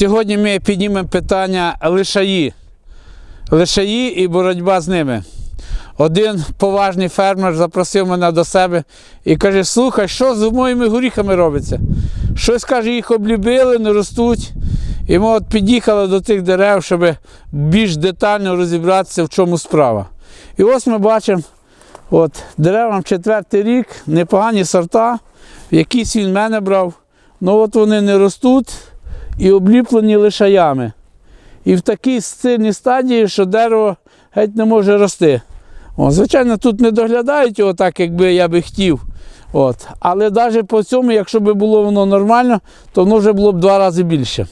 Сьогодні ми піднімемо питання лишаї. Лишаї і боротьба з ними. Один поважний фермер запросив мене до себе і каже: слухай, що з моїми горіхами робиться? Щось каже, їх облюбили, не ростуть. І ми от під'їхали до тих дерев, щоб більш детально розібратися, в чому справа. І ось ми бачимо, от, деревам четвертий рік, непогані сорта, якісь він мене брав. Ну от вони не ростуть і обліплені лишаями. І в такій сильній стадії, що дерево геть не може рости. О, звичайно, тут не доглядають його так, якби я би хотів. От. Але навіть по цьому, якщо б було воно нормально, то воно вже було б два рази більше.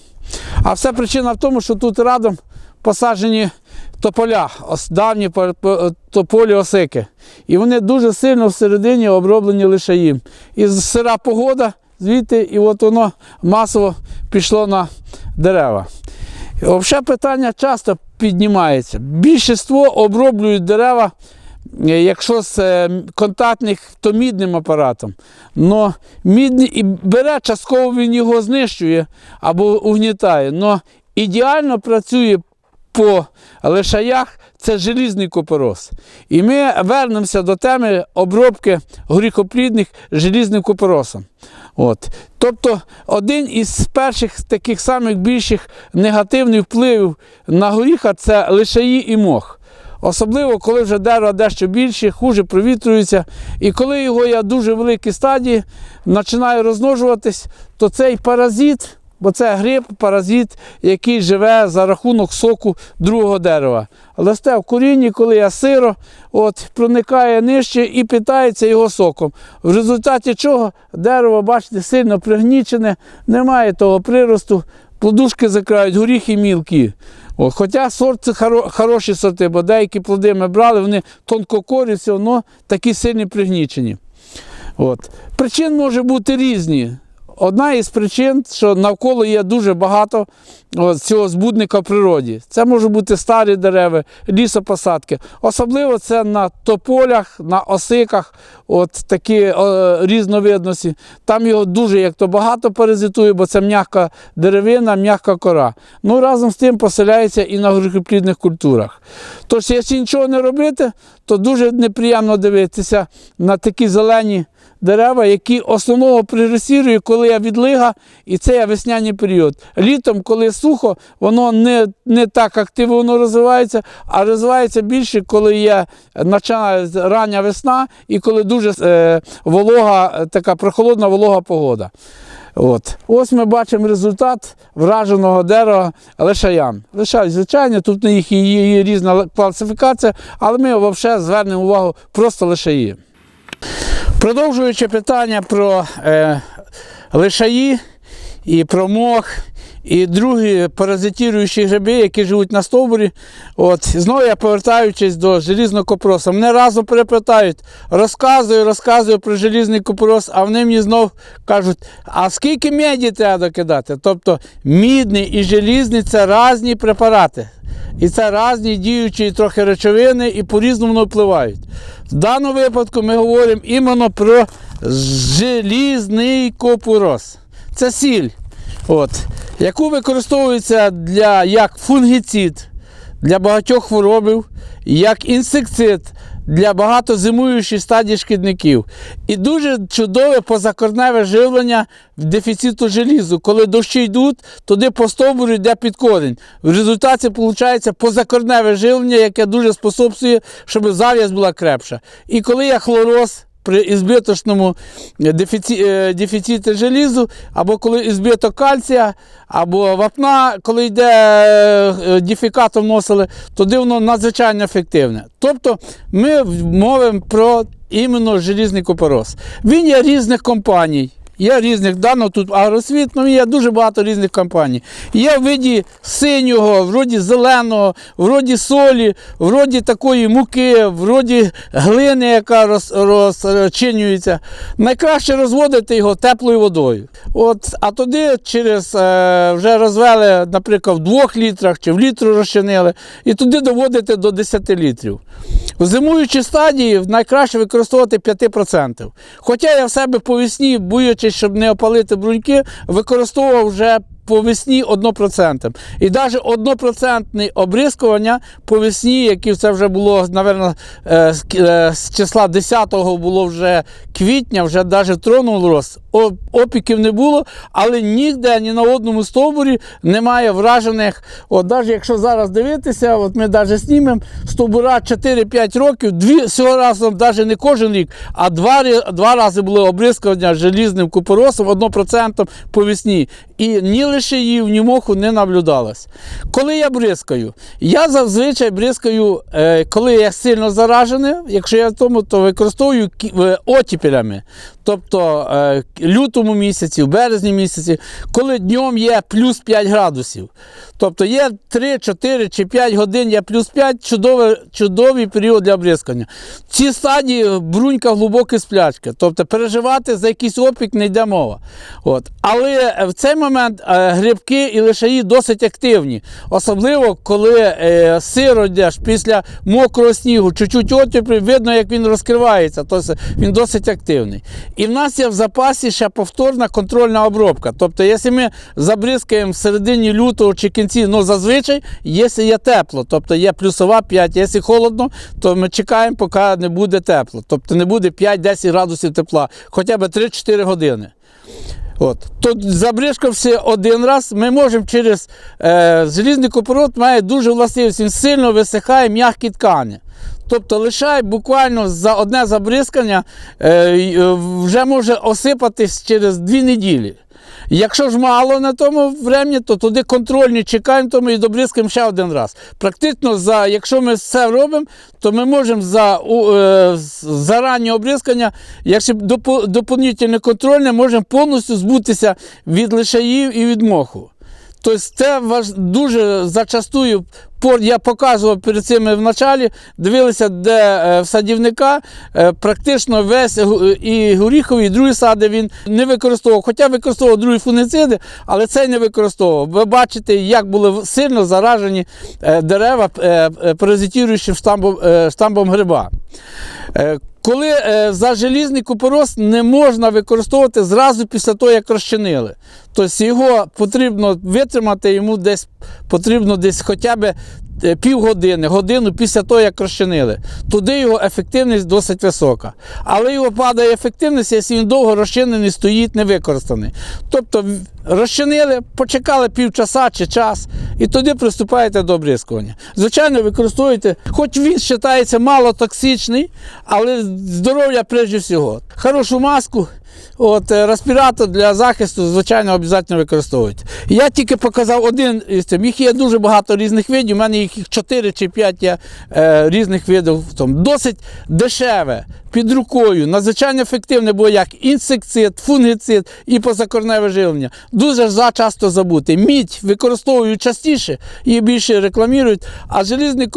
А вся причина в тому, що тут радом посаджені тополя, давні по- по- тополі осики. І вони дуже сильно всередині оброблені лишаїм. І сира погода звідти, і от воно масово пішло на дерева. Взагалі питання часто піднімається. Більшість оброблюють дерева, е, якщо з е, контактних, то мідним апаратом. Но мідний і бере, частково він його знищує або угнітає. Но ідеально працює по лишаях це желізний купорос. І ми вернемося до теми обробки горіхоплідних желізним купоросом. От. Тобто один із перших таких самих більших негативних впливів на горіха це лишаї і мох. Особливо, коли вже дерево дещо більше, хуже провітрюється. І коли його я дуже великій стадії, починає розмножуватись, то цей паразит, бо це гриб, паразит, який живе за рахунок соку другого дерева. Росте в корінні, коли є сиро, от, проникає нижче і питається його соком. В результаті чого дерево, бачите, сильно пригнічене, немає того приросту, плодушки закривають, горіхи мілкі. О, хоча сорт це хоро- хороші сорти, бо деякі плоди ми брали, вони тонкокорі, все одно такі сильні пригнічені. От. Причин може бути різні. Одна із причин, що навколо є дуже багато цього збудника в природі. Це можуть бути старі дерева, лісопосадки. Особливо це на тополях, на осиках, от такі різновидності. Там його дуже як то багато паразитує, бо це м'яка деревина, м'яка кора. Ну разом з тим поселяється і на горіхоплідних культурах. Тож, якщо нічого не робити, то дуже неприємно дивитися на такі зелені дерева, які основного приресірує, коли є відлига, і це весняний період. Літом, коли сухо, воно не, не так активно розвивається, а розвивається більше, коли є рання весна і коли дуже е, волога, така прохолодна волога погода. От. Ось ми бачимо результат враженого дерева лишаям. Лишають, звичайно, тут на їх є різна класифікація, але ми взагалі звернемо увагу просто лишаї. Продовжуючи питання про е, лишаї і про мох, і другі паразитіруючі гриби, які живуть на стовбурі. От, знову я повертаючись до желізного копроса. Мене разом перепитають, розказую, розказую про желізний копрос, а вони мені знов кажуть, а скільки меді треба докидати? Тобто мідний і желізний це різні препарати. І це різні діючі трохи речовини і по-різному впливають. В даному випадку ми говоримо іменно про желізний копурос. Це сіль, от, яку використовується для, як фунгіцид для багатьох хворобів, як інсекцид для багатозимуючих стадій шкідників. І дуже чудове позакорневе живлення в дефіциту желізу. Коли дощі йдуть, туди по стовбуру йде під корінь. В результаті виходить позакорневе живлення, яке дуже способствує, щоб зав'язь була крепша. І коли є хлороз, при ізбиточному дефіці, е, дефіциті желізу, або коли ізбиток кальція, або вапна, коли йде е, дефікатом вносили, тоді воно надзвичайно ефективне. Тобто ми мовимо про іменно желізний купорос. Він є різних компаній. Є різних дано тут агросвіт, ну є дуже багато різних компаній. Є в виді синього, вроді зеленого, вроді солі, вроді такої муки, вроді глини, яка роз, розчинюється. Найкраще розводити його теплою водою. От, а тоді через е, вже розвели, наприклад, в 2 літрах чи в літру розчинили, і туди доводити до 10 літрів. В зимуючій стадії найкраще використовувати 5%. Хоча я в себе по весні, боючись, щоб не опалити бруньки, використовував вже по весні 1%. І навіть 1% обрискування по весні, яке це вже було, напевно, е, е, з числа 10-го було вже квітня, вже навіть тронув рост. Опіків не було, але ніде, ні на одному стовбурі немає вражених. От навіть якщо зараз дивитися, от ми навіть знімемо стовбура 4-5 років, дві всього разом, навіть не кожен рік, а два, два рази було обрискування желізним купоросом 1% по весні. І ні лишаїв, ні моху не наблюдалось. Коли я бризкаю, я зазвичай бризкаю, е, коли я сильно заражений, якщо я в тому, то використовую е, отіпелями. Тобто е, лютому місяці, в березні місяці, коли днем є плюс 5 градусів. Тобто є 3, 4 чи 5 годин, є плюс 5 чудовий, чудовий період для бризкання. В цій стадії брунька глибока сплячка. Тобто переживати за якийсь опік не йде мова. От. Але в цей момент грибки і лишаї досить активні. Особливо, коли е, сиро йдеш після мокрого снігу, чуть-чуть отіпрі, видно, як він розкривається, тобто він досить активний. І в нас є в запасі ще повторна контрольна обробка. Тобто, якщо ми забризкаємо в середині лютого чи кінці, ну зазвичай, якщо є тепло, тобто є плюсова 5, якщо холодно, то ми чекаємо, поки не буде тепло. Тобто не буде 5-10 градусів тепла, хоча б 3-4 години. От. Тут забришкався один раз, ми можемо через е, залізний купорот має дуже властивість, він сильно висихає м'які ткані. Тобто лишає буквально за одне забризкання е, е, вже може осипатись через дві неділі. Якщо ж мало на тому времені, то туди контрольні чекаємо, то ми і добризкаємо ще один раз. Практично, за, якщо ми все робимо, то ми можемо за, у, е, за раннє обрізкання, якщо допо- доповнительне контрольне, можемо повністю збутися від лишаїв і від моху. Тобто це важ... дуже зачастую, я показував перед цим в началі, дивилися, де е, в садівника е, практично весь і горіховий, і другі сади він не використовував. Хоча використовував другі фунгіциди, але цей не використовував. Ви бачите, як були сильно заражені е, дерева, е, штамбом, штамбом гриба. Коли за желізний купорос не можна використовувати зразу після того, як розчинили. Тобто його потрібно витримати, йому десь потрібно десь хоча б півгодини, годину після того, як розчинили. Туди його ефективність досить висока. Але його падає ефективність, якщо він довго розчинений, стоїть не використаний. Тобто розчинили, почекали півчаса чи час, і тоді приступаєте до обрізкування. Звичайно, використовуєте, хоч він вважається мало токсичний, але здоров'я прежде всього. Хорошу маску. От, е, респіратор для захисту, звичайно, обов'язково використовують. Я тільки показав один із цим. Їх є дуже багато різних видів. У мене їх 4 чи 5 є е, різних видів. тому. Досить дешеве, під рукою, надзвичайно ефективне, бо як інсекцид, фунгіцид і позакорневе живлення. Дуже часто забути. Мідь використовують частіше і більше рекламують, а желізний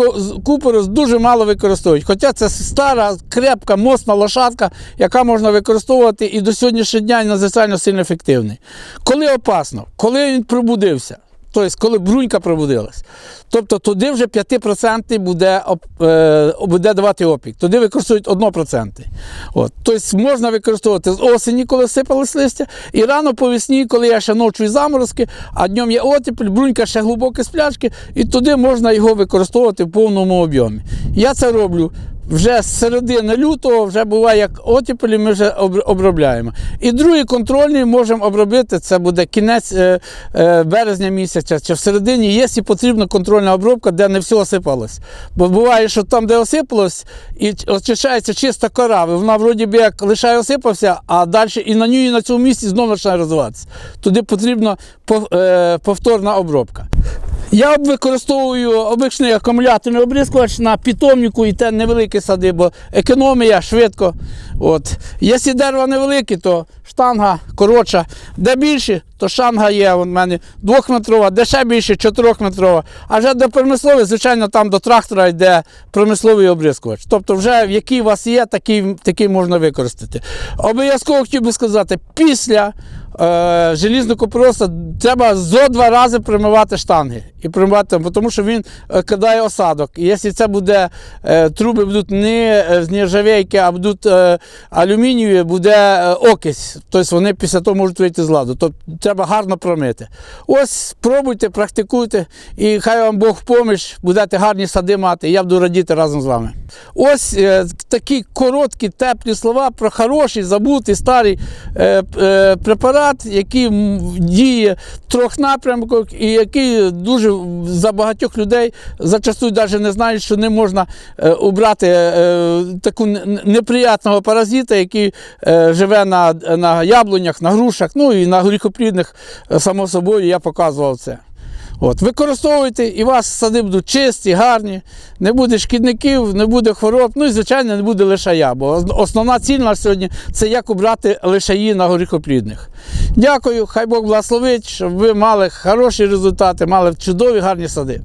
купорос дуже мало використовують. Хоча це стара, крепка, моцна лошадка, яка можна використовувати і до сьогоднішнього дня надзвичайно сильно ефективний. Коли опасно, коли він пробудився. Тобто, коли брунька пробудилась, тобто туди вже 5% буде, е, буде давати опік, туди використовують 1%. От. Тобто можна використовувати з осені, коли сипалось листя, і рано по весні, коли є ще ночі заморозки, а днем є отепель, брунька ще глибокі сплячки, і туди можна його використовувати в повному об'ємі. Я це роблю вже з середини лютого, вже буває як отіпелі, ми вже обробляємо. І другий контрольний можемо обробити, це буде кінець е, е, березня місяця чи в середині, якщо потрібна контрольна обробка, де не все осипалось. Бо буває, що там, де осипалось, і очищається чиста кора, вона вроді би як лише осипався, а далі і на ній, і на цьому місці знову починає розвиватися. Туди потрібна е, повторна обробка. Я використовую обичний акумуляторний обрізкувач на питомнику і те невеликі сади, бо економія швидко. От. Якщо дерево невелике, то штанга коротша. Де більше, то штанга є у мене двохметрова, де ще більше чотирьохметрова. А вже до промислових, звичайно, там до трактора йде промисловий обрізкувач. Тобто, вже який у вас є, такий, такий можна використати. Обов'язково хотів би сказати, після е, желізну купороса треба зо два рази примивати штанги. І примивати, тому що він е, кидає осадок. І якщо це буде, е, труби будуть не з нержавейки, а будуть е, алюмінієві, буде е, окись. Тобто вони після того можуть вийти з ладу. Тобто треба гарно промити. Ось пробуйте, практикуйте, і хай вам Бог поміч, будете гарні сади мати. Я буду радіти разом з вами. Ось е, такі короткі, теплі слова про хороший, забутий, старий е, е, препарат, який діє в трьох напрямках і який дуже за багатьох людей зачастую навіть не знають, що не можна е, убрати е, таку неприятного паразита, який е, живе на, на яблунях, на грушах, ну і на горіхоплідних, е, само собою, я показував це. От, використовуйте, і вас сади будуть чисті, гарні, не буде шкідників, не буде хвороб, ну і, звичайно, не буде лишая, бо основна ціль на сьогодні це як убрати лишаї на горіхоплідних. Дякую, хай Бог благословить, щоб ви мали хороші результати, мали чудові гарні сади.